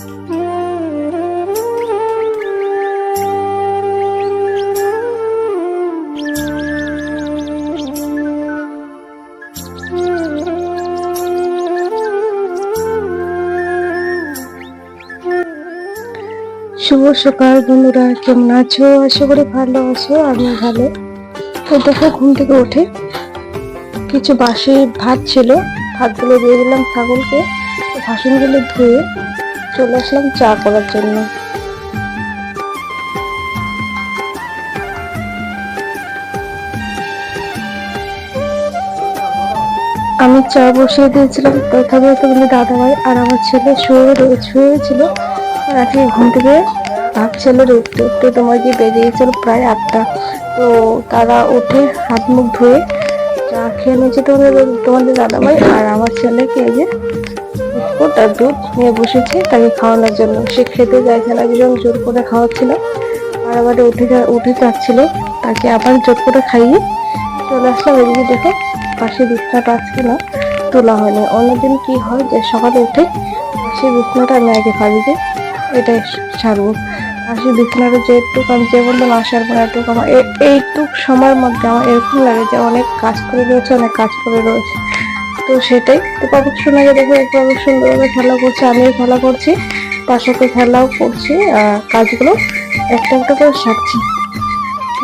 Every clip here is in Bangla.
শুভ সকাল বন্ধুরা, কেমন আছো? আশা করি ভালো আছো আমি ভালো। তো দেখো, ঘুম থেকে উঠে কিছু বাসি ভাত ছিল। ভাতগুলো দিয়ে দিলাম ছাগলকে। বাসনগুলো ধুয়ে চলে আসলাম চা করার জন্য। আমি চা বসিয়ে দিয়েছিলাম। তথাপি তুমি দাদা ভাই আর আমার ছেলে শুয়ে শুয়েছিল। রাতে ঘুম থেকে ভাবছিল একটু একটু তোমার কি বেজে গেছিল প্রায় আটটা। তো তারা উঠে হাত মুখ ধুয়ে চা খেয়ে নিয়েছে। তোমাদের তোমাদের দাদা ভাই আর আমার ছেলেকে এই যে বিস্কুট দুধ নিয়ে বসেছে, তাকে খাওয়ানোর জন্য। সে খেতে চাইছে না ভীষণ জোর করে খাওয়াচ্ছিল। বারে উঠে উঠে যাচ্ছিল। তাকে আবার জোর করে খাইয়ে চলে আসলাম। এদিকে দেখো, পাশে বিছনাটা আজকে না, তোলা হয়নি। অন্যদিন কি হয় যে সকালে উঠে পাশে বিছনাটা আমি আগে পারি যে এটাই ছাড়বো পাশে বিছানাটা যেটুক আমি যে বললাম আসার পর একটুক আমার এ- এইটুক সময়ের মধ্যে আমার এরকম লাগে যে অনেক কাজ করে রয়েছে, অনেক কাজ করে রয়েছে। তো সেটাই। তো কতক সময় দেখো একটু অনেক সুন্দরভাবে খেলা করছে আমিও খেলা করছি তার সাথে খেলাও করছি আর কাজগুলো একটা একটা করে সারছি।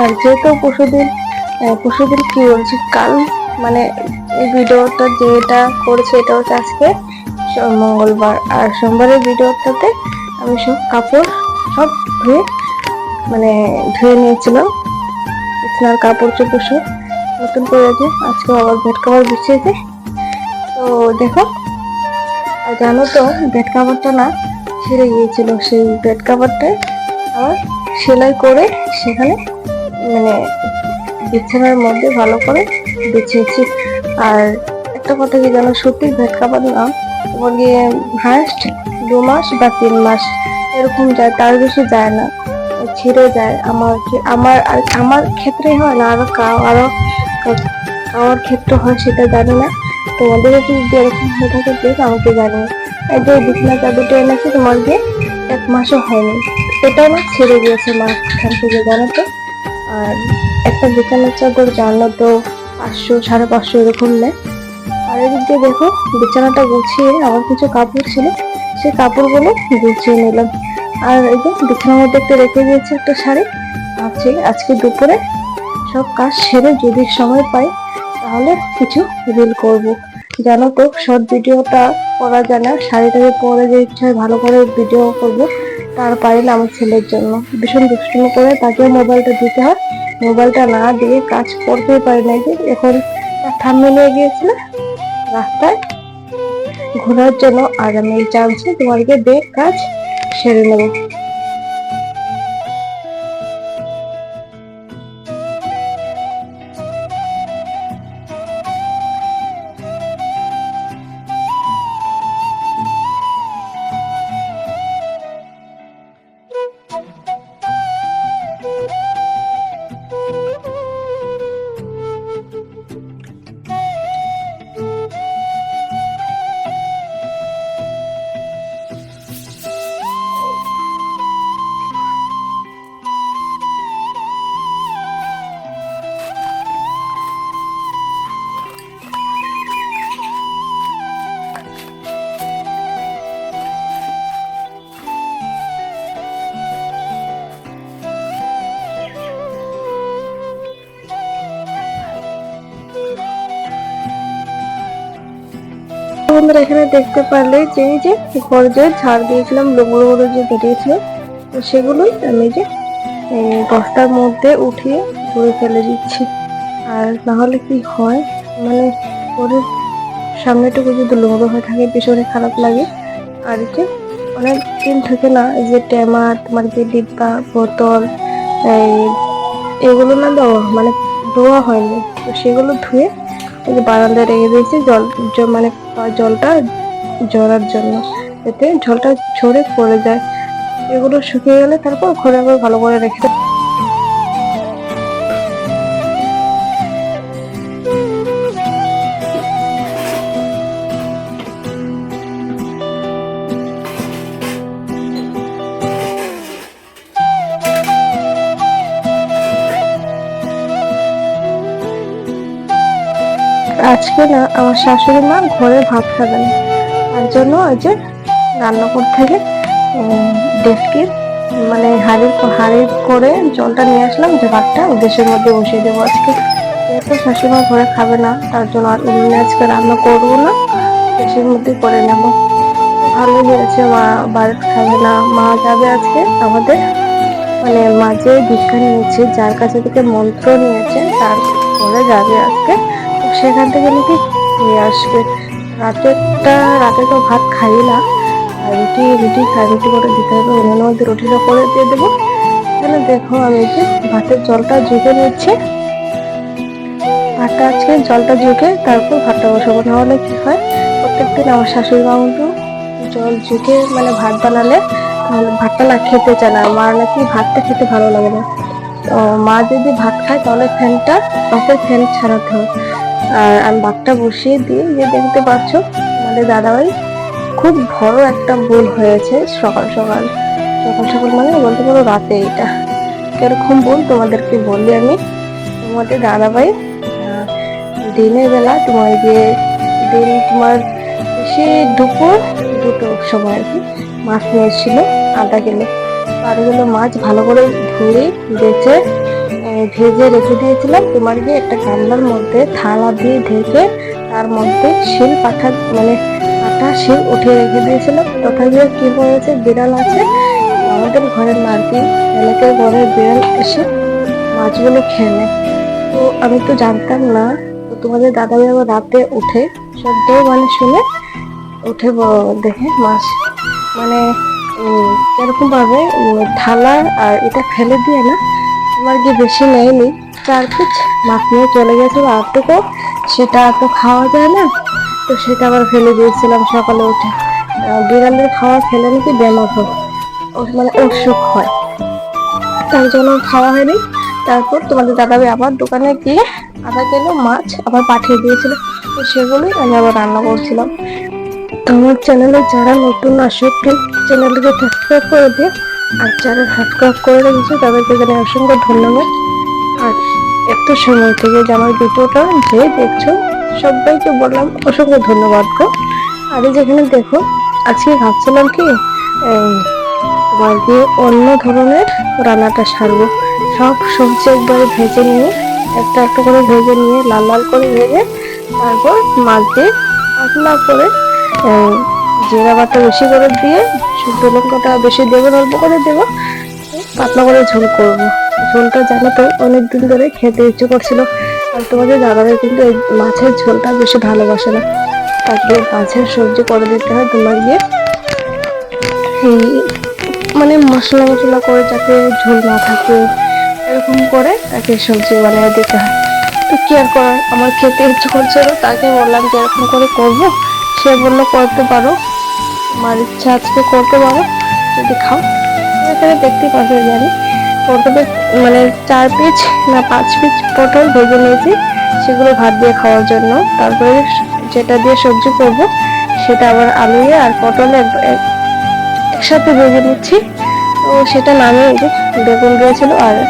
আর যেহেতু পরশুদিন আহ, পরশুদিন কি বলছি কাল মানে এই ভিডিওটা যেটা করেছে এটা হচ্ছে আজকে মঙ্গলবার। আর সোমবারের ভিডিওটাতে আমি সব কাপড় সব ধুয়ে মানে ধুয়ে নিয়েছিলাম। বিছানার কাপড় চোপড় সব নতুন করে আছে আজকে আবার বেড কাভার বিছিয়েছে তো দেখো জানো তো বেড কাভারটা না ছিঁড়ে গিয়েছিল। সেই বেড কাভারটা আবার সেলাই করে সেখানে মানে বিছানার মধ্যে ভালো করে বিছিয়েছি আর একটা কথা কি জানো, সত্যি বেড কাভার না তোমার গিয়ে হায়েস্ট দু মাস বা তিন মাস এরকম যায়, তার বেশি যায় না। ছিঁড়ে যায়। আমার আমার আর- আমার ক্ষেত্রে হয় না আরও কাউ- আরও কারোর ক্ষেত্রে হয় সেটা জানি না। তোমাদের যদি এরকম হয়ে থাকে প্লিজ আমাকে জানিও। এই যে বিছনা চাদরটা এনেছি গিয়ে এক মাসও হয়নি। এটাও না ছেড়ে গিয়েছে মাঝখান থেকে, জানো তো? আর একটা বিছানার চাদর জানো তো পাঁচশো, সাড়ে পাঁচশো এরকম নেয়। আর এদিক দিয়ে দেখো, বিছানাটা গুছিয়ে আমার কিছু কাপড় ছিল সেই কাপড়গুলো গুছিয়ে নিলাম। আর এই যে বিছানার মধ্যে একটা রেখে দিয়েছি একটা শাড়ি। ভাবছি আজকে দুপুরে সব কাজ সেরে যদি সময় পাই তাহলে কিছু রিল করব। জানো তো শর্ট ভিডিওটা করা যায় না। শাড়িটাকে পরে যে ইচ্ছা হয় ভালো করে ভিডিও করব, তার পারিলে আমার ছেলের জন্য। ভীষণ দুষ্টুমি করে তাকে মোবাইলটা দিতে হয়। মোবাইলটা না দিয়ে কাজ করতেই পারি না যে, এখন ঠাম্মি নিয়ে গিয়েছিল। রাস্তায় ঘোরার জন্য আর আমি এই চান্সে তোমাদেরকে দিয়ে কাজ সেরে নেব। বন্ধুরা এখানে দেখতে পারলে যে এই যে ঘর যে ঝাড় দিয়েছিলাম বড় বড় যে বেরিয়েছিল, তো সেগুলোই আমি যে, এই বস্তার মধ্যে উঠিয়ে ধুয়ে ফেলে দিচ্ছি। আর নাহলে কি হয় মানে ঘরের সামনেটুকু যদি লোবড়ো হয়ে থাকে পিছনে খারাপ লাগে। আর যে অনেক দিন থেকে না, এই যে টেমা তোমার যে ডিব্বা, বোতল, এই, এগুলো না দেওয়া মানে ধোয়া হয়নি। তো সেগুলো ধুয়ে এই যে বারান্দায় রেখে দিয়েছি, জল মানে জলটা জড়ার জন্য। এতে জলটা ঝরে পড়ে যায়। এগুলো শুকিয়ে গেলে তারপর ঘরে আবার ভালো করে রেখে আজকে না, আমার শাশুড়ি মা ঘরে ভাত খাবে না তার জন্য ওই যে রান্নাঘর থেকে ডেস্কির মানে হাড়ির হাড়ির করে জলটা নিয়ে আসলাম, যে ভাতটা দেশের মধ্যে বসিয়ে দেবো আজকে। যেহেতু শাশুড়ি মা ঘরে খাবে না, তার জন্য আর এমনি আজকে রান্না করব না, দেশের মধ্যে করে নেব। ভালো হয়েছে, মা বাড়িতে খাবে না, মা যাবে আজকে আমাদের মানে মাঝে দীক্ষা নিয়েছে, যার কাছে থেকে মন্ত্র নিয়েছে, তার পরে যাবে আজকে। সেখান থেকে নাকি নিয়ে আসবে। রাতেরটা রাতে তো ভাত খাই না। রুটি রুটি খাই, রুটি করে দিতে হবে। ওনার মধ্যে রুটিটা করে দিয়ে দেবো। তাহলে দেখো আমি যে ভাতের জলটা জুগে নিচ্ছি। ভাতটা আজকে জলটা জুগে তারপর ভাতটা বসাবো। নাহলে কি হয়, প্রত্যেকদিন আমার শাশুড়ি মা জল ঝুঁকে মানে ভাত বানালে, তাহলে ভাতটা না খেতে চায় না। মার নাকি ভাতটা খেতে ভালো লাগে না। তো মা যদি ভাত খায়, তাহলে ফ্যানটা ভাতের ফ্যান ছাড়াতে হয় আর আমি বাঘটা বসিয়ে দিয়ে যে দেখতে পাচ্ছ আমাদের দাদাভাই খুব বড় একটা ভুল হয়েছে সকাল সকাল। সকাল সকাল মানে বলতে পারো রাতে এটা। কীরকম ভুল তোমাদেরকে বললি আমি? তোমাদের দাদাভাই দিনের বেলা তোমার যে দিন তোমার সে দুপুর দুটো সময় আর কি মাছ নিয়ে এসেছিল আধা কিলো কিলো মাছ ভালো করে ধুয়ে আহ, ভেজে রেখে দিয়েছিলাম। তোমার গিয়ে একটা গামলার মধ্যে থালা দিয়ে ঢেকে তার মধ্যে শিল পাঠা মানে পাঠা শিল উঠে রেখে দিয়েছিলাম। তথাপি কি হয়েছে বিড়াল আছে। আমাদের ঘরের নারকি এলাকার ঘরের বিড়াল এসে মাছগুলো নেয় তো আমি তো জানতাম না। তো তোমাদের দাদাভাই আবার রাতে উঠে শব্দ মানে শুনে উঠে দেখে মাছ মানে উম, কীরকম ভাবে থালা আর এটা ফেলে দিয়ে না তোমার কি বেশি নেয়নি? চার পিস মাছ নিয়ে চলে গেছে আরটুকু সেটা তো খাওয়া যায় না। তো সেটা আবার ফেলে দিয়েছিলাম সকালে উঠে। বিড়ালের খাওয়া ফেলে নাকি ও- মানে অসুখ হয়। তাই জন্য খাওয়া হয়নি। তারপর তোমাদের দাদাভাই আবার দোকানে গিয়ে আধা কিলো মাছ আবার পাঠিয়ে দিয়েছিল। তো সেগুলোই আমি আবার রান্না করছিলাম। আমার চ্যানেলে যারা নতুন আসে প্লিজ চ্যানেলটিকে সাবস্ক্রাইব করে দিও। আর যারা সাবস্ক্রাইব করে রেখেছে, তাদেরকে জানাই অসংখ্য ধন্যবাদ। আর এত সময় থেকে যে আমার ভিডিওটা যে দেখছ, সবাইকে বললাম অসংখ্য ধন্যবাদ গো। আর যেখানে দেখো, আজকে ভাবছিলাম কি তোমার দিয়ে অন্য ধরনের রান্নাটা সারবো? সব সবজি একবারে ভেজে নিয়ে, একটা একটা করে ভেজে নিয়ে, লাল লাল করে ভেজে, তারপর মাছ দিয়ে পাতলা করে জিরা বাটা বেশি করে দিয়ে শুকনো লঙ্কাটা বেশি দেবো অল্প করে দেবো। পাতলা করে ঝোল করব। ঝোলটা জানো তো অনেক দিন ধরে খেতে ইচ্ছে করছিল, আর তোমাদের দাদারা কিন্তু এই মাছের ঝোলটা বেশি ভালোবাসে না। তাকে মাছের সবজি করে দিতে হয় তোমার গিয়ে। এই মানে মশলা মশলা করে যাতে ঝোল না থাকে, এরকম করে তাকে সবজি বানিয়ে দিতে হয়। তো কি আর করার, আমার খেতে ইচ্ছে করছিল, তাকে বললাম যে এরকম করে করব, সে বলল করতে পারো। আমার ইচ্ছা আজকে করতে পারো। যদি খাও এখানে দেখতে পাচ্ছি জানি পটলের মানে চার পিস না পাঁচ পিস পটল ভেজে নিয়েছি, সেগুলো ভাত দিয়ে খাওয়ার জন্য। তারপরে যেটা দিয়ে সবজি করব, সেটা আবার আলু আর পটলে এক- এক- একসাথে ভেজে নিচ্ছি। তো সেটা নামে যে বেগুন রয়েছিল আর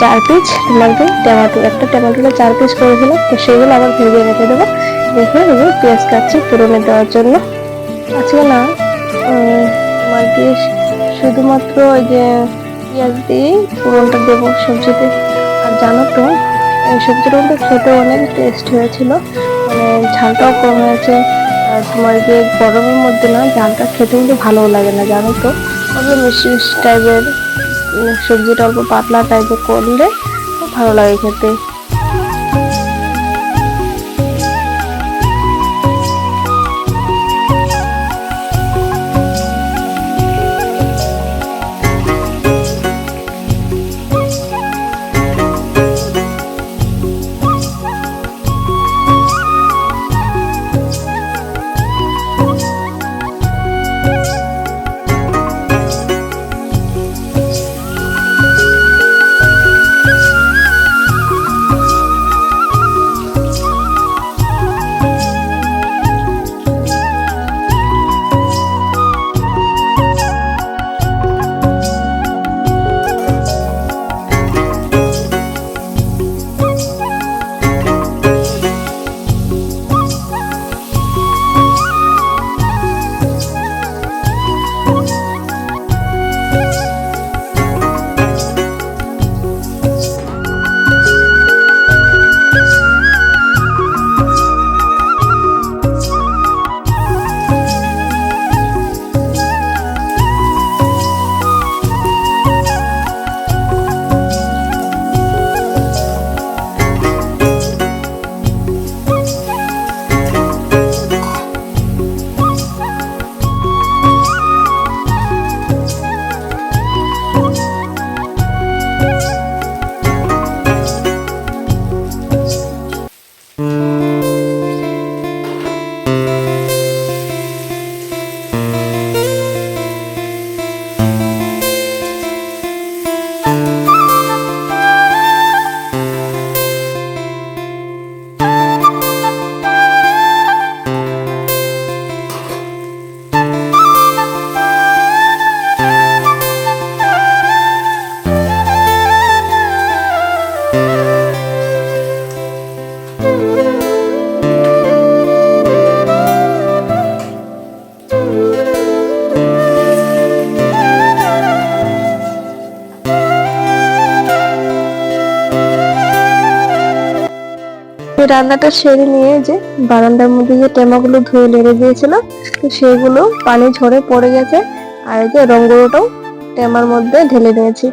চার পিস টমেটো টমেটো, একটা টমেটোটা চার পিস করেছিলাম তো সেগুলো আবার ভেজে রেখে দেবো। রেখে আমি পেঁয়াজ কাটছি পুরনে দেওয়ার জন্য। আজকে না। উম, তোমার কি শুধুমাত্র ওই যে পেঁয়াজ দিয়ে পুরনটা দেবো সবজিতে। আর জানো তো এই সবজিটা কিন্তু খেতে অনেক টেস্ট হয়েছিল। মানে ঝালটাও কম হয়েছে। আর তোমার যে গরমের মধ্যে না ঝালটা খেতে কিন্তু ভালো লাগে না জানো তো। অল্প মিষ্টি মিষ্টি টাইপের সবজিটা অল্প পাতলা টাইপের করলে খুব ভালো লাগে খেতে। রান্নাটা সেরে নিয়ে যে বারান্দার মধ্যে যে টেমাগুলো ধুয়ে লেগে দিয়েছিল, তো সেগুলো পানি ঝরে পড়ে গেছে। আর এই যে রঙ্গটাও টেমার মধ্যে ঢেলে নিয়েছি।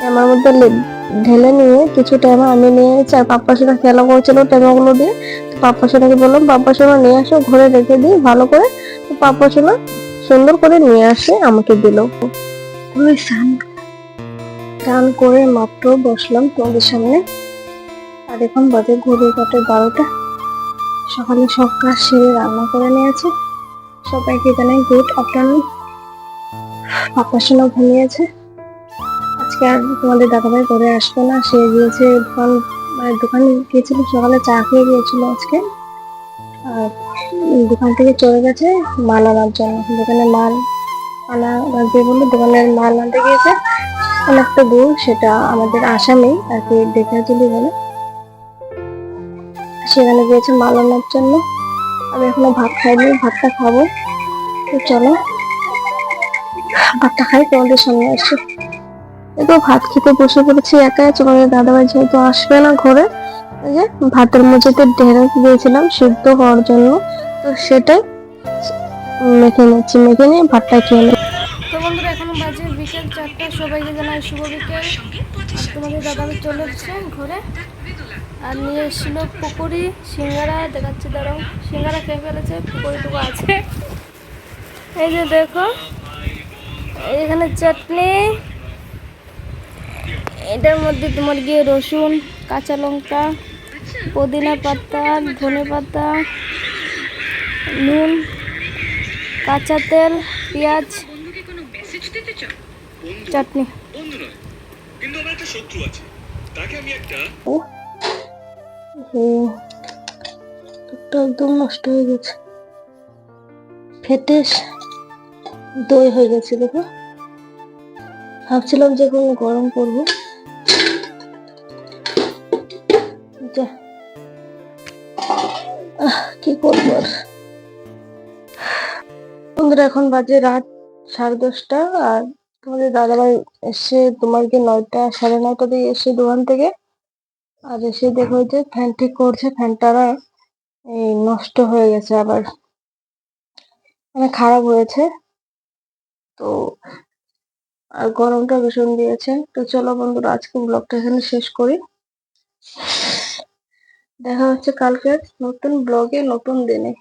টেমার মধ্যে ঢেলে নিয়ে কিছু টেমা আমি নিয়ে এসেছি আর পাপ্পা সোনা খেলা করছিল টেমাগুলো দিয়ে। তো পাপ্পা সোনাকে বললাম পাপ্পা সোনা নিয়ে আসো, ঘরে রেখে দিই ভালো করে। তো পাপ্পা সোনা সুন্দর করে নিয়ে আসে, আমাকে দিল। স্নান করে মাত্র বসলাম তোমাদের সামনে। আর এখন বাজে ঘড়ি কাটে বারোটা। সকালে সব কাজ সেরে রান্না করে নিয়েছে। সবাইকে জানাই গুড আফটারনুন পাপা সোনা ঘুমিয়েছে আজকে আর তোমাদের দাদাভাই করে আসবে না, সে গিয়েছে দোকান মানে দোকানে গিয়েছিল, সকালে চা খেয়ে গিয়েছিল আজকে। আর দোকান থেকে চলে গেছে, মাল আনার জন্য। দোকানে মাল আনা লাগবে বলে দোকানের মাল আনতে গিয়েছে। অনেকটা দূর, সেটা আমাদের আসামেই আর কি দেখাতুলি বলে। সেখানে গিয়েছে মাল আনার জন্য। আমি এখনও ভাত খাইনি, ভাতটা খাব। তো চলো, ভাতটা খাই, তোমাদের সামনে এই তো ভাত খেতে বসে পড়েছি একা, তোমাদের দাদাভাই যেহেতু আসবে না ঘরে যে ভাতের মধ্যে ঢেঁড়স দিয়েছিলাম সিদ্ধ হওয়ার জন্য। তো সেটাই মেখে নিচ্ছি, মেখে নিয়ে ভাতটা খেয়ে নেব তো বন্ধুরা, এখন বাজে বিকেল চারটা, সবাইকে জানাই শুভ বিকেল। তোমাদের দাদাকে চলে এসছে ঘরে। আর নিয়ে এসেছিল পুকুরি, সিঙ্গারা, দেখাচ্ছে দাঁড়াও। সিঙ্গারা খেয়ে ফেলেছে, পুকুরিটুকু আছে। এই যে দেখো, এখানে চাটনি। এটার মধ্যে তোমার গিয়ে রসুন, কাঁচা লঙ্কা, পুদিনা পাতা, ধনে পাতা, নুন, কাঁচা তেল, পেঁয়াজ, চাটনি। কিন্তু আমার একটা শত্রু আছে। তাকে আমি একটা একদম নষ্ট হয়ে গেছে। ফেটে দই হয়ে গেছে, দেখো। ভাবছিলাম যে কোনো গরম করব। কি করব আর? বন্ধুরা, এখন বাজে রাত সাড়ে দশটা, আর তোমাদের দাদাভাই এসে তোমার কি নয়টা, সাড়ে নয়টা দিয়ে এসে দোকান থেকে আর এসে দেখো যে ফ্যান ঠিক করছে ফ্যানটা এই নষ্ট হয়ে গেছে আবার। মানে খারাপ হয়েছে। তো আর গরমটা ভীষণ দিয়েছে। তো চলো বন্ধুরা, আজকে ব্লগটা এখানে শেষ করি। দেখা হচ্ছে কালকে নতুন ব্লগে নতুন দিনে।